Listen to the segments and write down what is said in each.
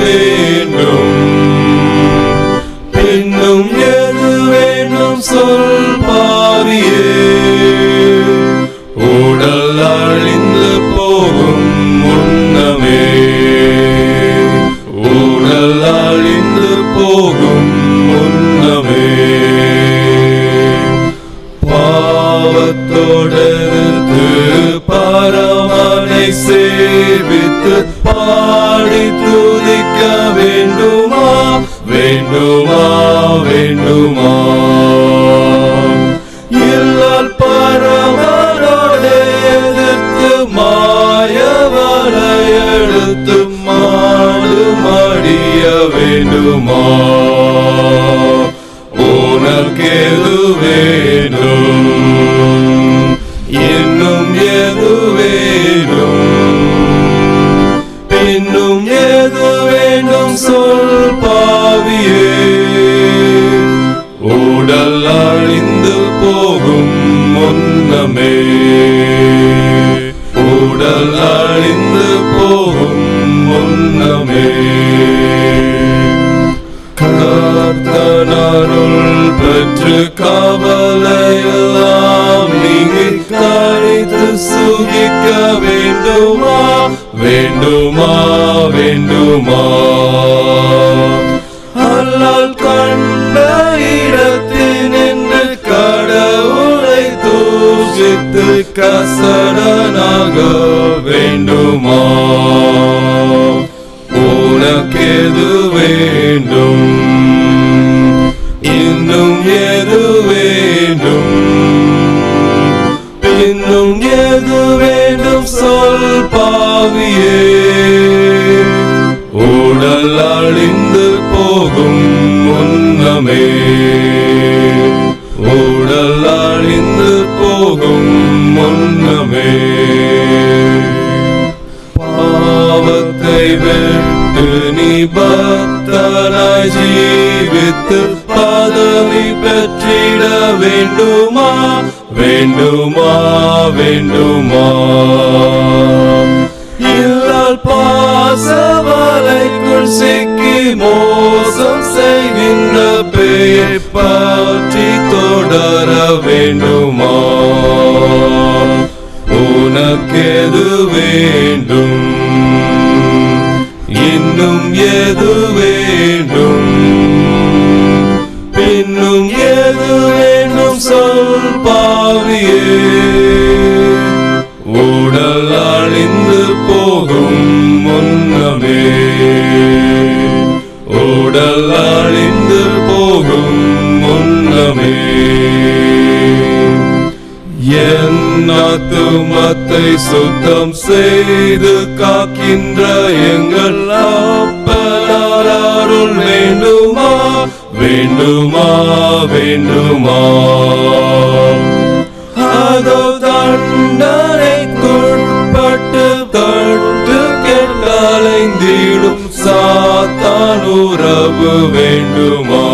வேண்டும். பின்னும் எது வேண்டும் சொல் பாரியே. உடல் அழிந்து போகும் முன்னமே உடல் அழிந்து போகும் முன்னமே பாவத்தோடு பரமனை செய். சேவித்து பாடி துதிக்க வேண்டுமா? வேண்டுமா? வேண்டுமா? இல்லால் பரமனோட எதிர்த்து மாயவரை எடுத்து மாடு மடிய வேண்டுமா? முன்னமே உடல் அழிந்து போகும் முன்னமே கர்த்தனருள் பெற்று காவலையெல்லாம் நீங்கி கழித்து சுகிக்க வேண்டுமா? வேண்டுமா? வேண்டுமா? அல்லால் கண் பூஜித்து கசடனாக வேண்டுமா? உனக்கெது வேண்டும்? முன்னமே. பாவத்தை விட்டு நீ பக்தனாய் ஜீவித்து பதவி பெற்றிட வேண்டுமா? வேண்டுமா? வேண்டுமா? இல்லால் பாசவலைக்குள் சிக்கி மோசம் செய்கின்ற பேயை பற்றி தொடர வேண்டுமா? உனக்கெது வேண்டும்? இன்னும் எது வேண்டும்? பின்னும் என் ஆத்துமத்தை சுத்தம் செய்து காக்கின்ற எங்கள் அப்பனார் வேண்டுமா? வேண்டுமா? வேண்டுமா? அதோ தண்டனைக்குட்பட்டு தட்டு கெட்டலைந்திடும் சாத்தான் உறவு வேண்டுமா?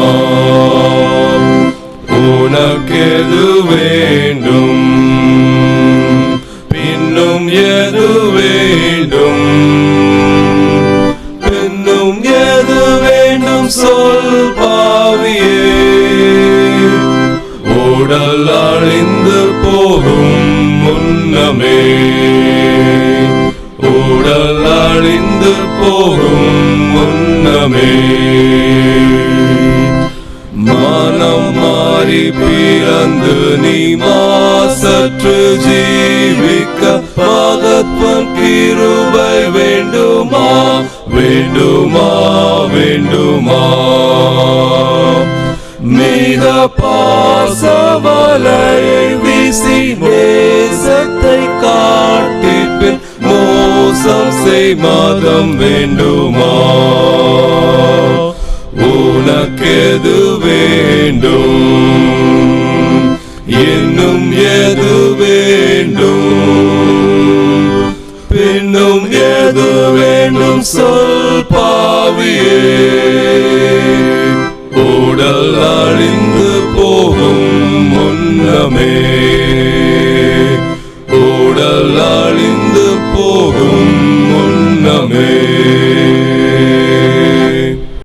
உனக்கெது உடல் அழிந்து போகும் முன்னமே. உடல் அழிந்து போகும் முன்னமே. மனம் மாறி பிறந்து நீ மாசற்று ஜீவிக்க பாதத்வன் கிருபை வேண்டுமா? வேண்டுமா வேண்டுமா? மீத பாசவலையை வீசி நேசத்தை காட்டி மோசம் செய் மாதம் வேண்டுமா? உனக்கெது வேண்டும்? இன்னும் எது வேண்டும்? பின்னும் எது வேண்டும்? சொல் பாவியே. அழிந்து போகும் முன்னமே.